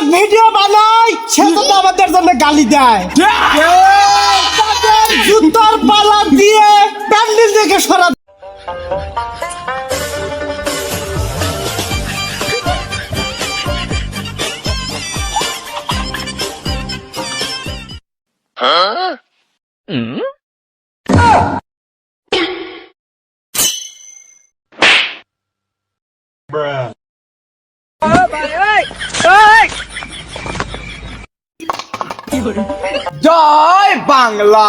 TikTok video বানাই সে তো আমাদের জন্য গালি দেয়। জুতোর পালা দিয়ে প্যান্ডেল থেকে সরা জয় বাংলা।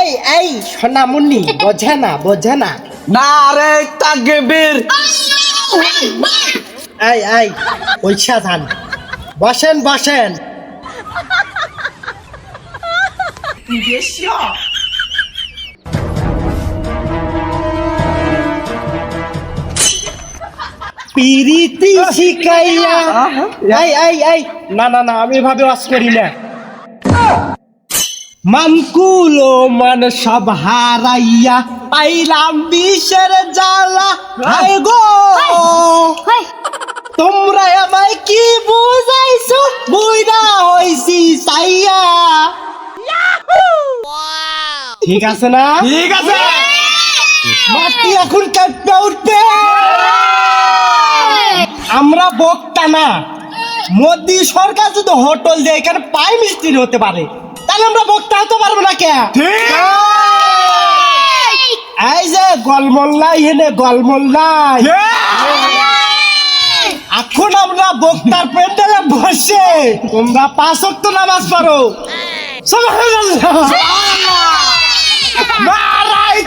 এই এই সোনামুনি বোঝে না বোঝে না। নারে তাকবীর। এই এই পয়সা ধান। বসেন বসেন। পিরিতি শিখাইয়া। এই এই এই না না না আমি এভাবে ওয়াজ করি না। মানকুলো মান সব হারাইয়া পাইলাম বিষের জ্বালা। হায় গো! তোমরা আমায় কি বুঝাইছো? বুইরা হইছি সাইয়া। ঠিক আছে না? ঠিক আছে। মাটি এখন কাটতে উঠবে। আমরা বক্তা না। মোদি সরকার শুধু হোটেল দেয় এখানে পাই মিস্ত্রি হতে পারে। তাহলে আমরা বক্তা হতে পারব না কে? ঠিক। এই। যে গলমল্লাই হেনে গলমল্লাই এখন আমরা বক্তার প্যান্ডেলে বসে তোমরা পাঁচ ওয়াক্ত নামাজ পড়ো। নারাই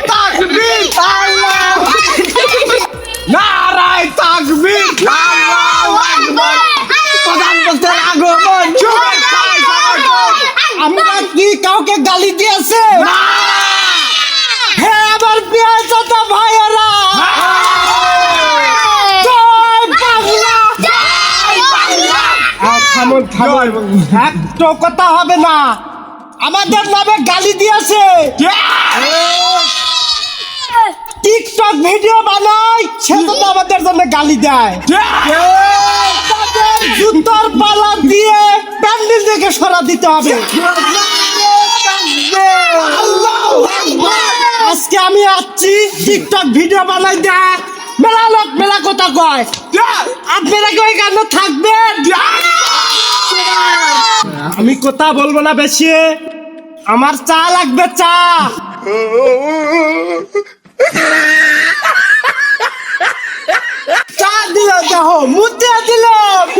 নারাই আকবার। আগমন আমরা কি কাউকে গালি দিয়েছে? হ্যাঁ আমার বিয়ে তো ভাইয়েরা! একটা কথা হবে না। আমাদের নামে গালি দিয়েছে। টিকটক ভিডিও বানাই সে তো আমাদের জন্য গালি দেয়। জুতোর পালা দিয়ে প্যান্ডেল থেকে সরা দিতে হবে। আজকে আমি আসছি টিকটক ভিডিও বানাই দেয় মেলা লোক মেলা কথা কয়। আপনারা কি ওই গান থাকবেন? আমি কথা বলব না বেশি। আমার চা লাগবে, চা। চা দিল দেখো মুদ্দে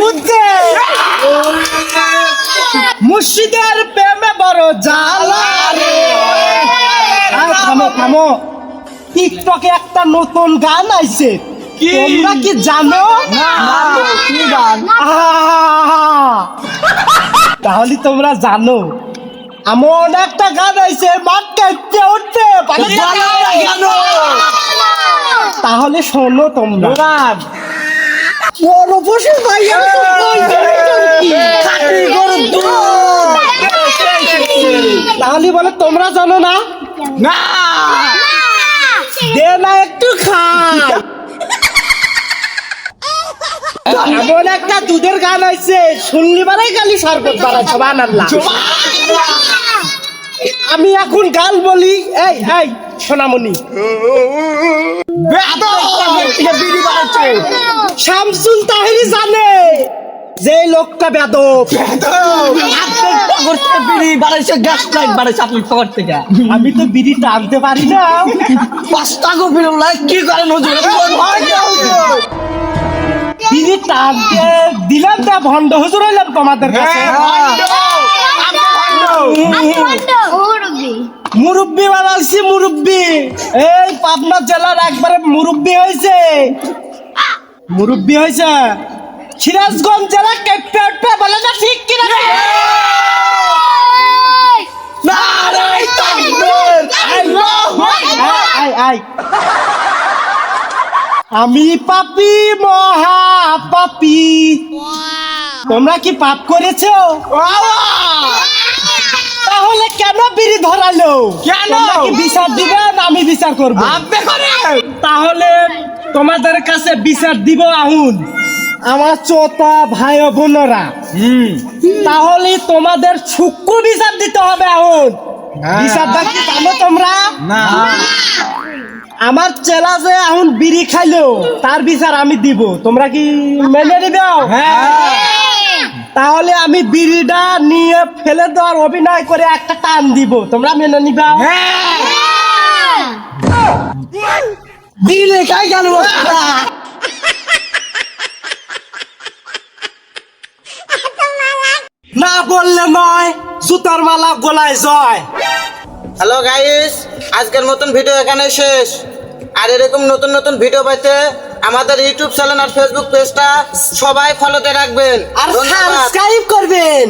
মুদ্দে মুর্শিদের প্রেমে বড় জ্বালা রে। থামো থামো। টিকটকে একটা নতুন গান আইছে। কি? তোমরা কি জানো! তাহলে তোমরা জানো। এমন একটা গান আইছে মাঠ কাটতে উঠতে? তাহলে শোনো তোমরা। বড় বসে ভাই তাহলে বলে তোমরা জানো না? না! দে না একটু খাই। এমন একটা দুধের গান আইছে শুনলি বারাই গালি শরবত বাড়াই সবান আল্লাহ আমি এখন গান বলি, এই এই, সোনামণি। শামসুল তাহিরি জানে যে লোকটা বেদব গ্যাস আমি তো বিড়ি টানতে পারি না। পাঁচটা কি করেন বিড়ি দিলাম তা ভণ্ড হুজুর হইলাম তোমাদের কাছে। মুরব্বী। বানাইছি মুরব্বী। এই পাবনা জেলার একবারে মুরব্বী হয়েছে মুরব্বী হয়েছে সিরাজগঞ্জ জেলা কেপে উঠবে বলে না ঠিক কিনা? আমি পাপি মহা পাপি। তোমরা কি পাপ করেছ? কেন বিড়ি ধরালো? কেন? কি বিচার দিবেন আমি বিচার করব। আপনি তাহলে তোমাদের কাছে বিচার দিব আহুন। আমার চোতা ভাই ও বোনরা। তাহলে তোমাদের সূক্ষ্ম বিচার দিতে হবে এখন বিচারটা কি জানো তোমরা? না। আমার চেলা যে এখন বিড়ি খাইলো তার বিচার আমি দিব। তোমরা কি মেনে নিবে? হ্যাঁ। তাহলে আমি বিড়িটা নিয়ে ফেলে দেওয়ার অভিনয় করে একটা টান দিব। তোমরা মেনে নিবে? দিলে খাই গেল না বললে নয় জুতার মালা গলায় জয়। হ্যালো গাইস আজকের মতন ভিডিও এখানে শেষ। আর এরকম নতুন নতুন ভিডিও পাইতে আমাদের ইউটিউব চ্যানেল আর ফেসবুক পেজটা সবাই ফলোতে রাখবেন। আর সাবস্ক্রাইব করবেন।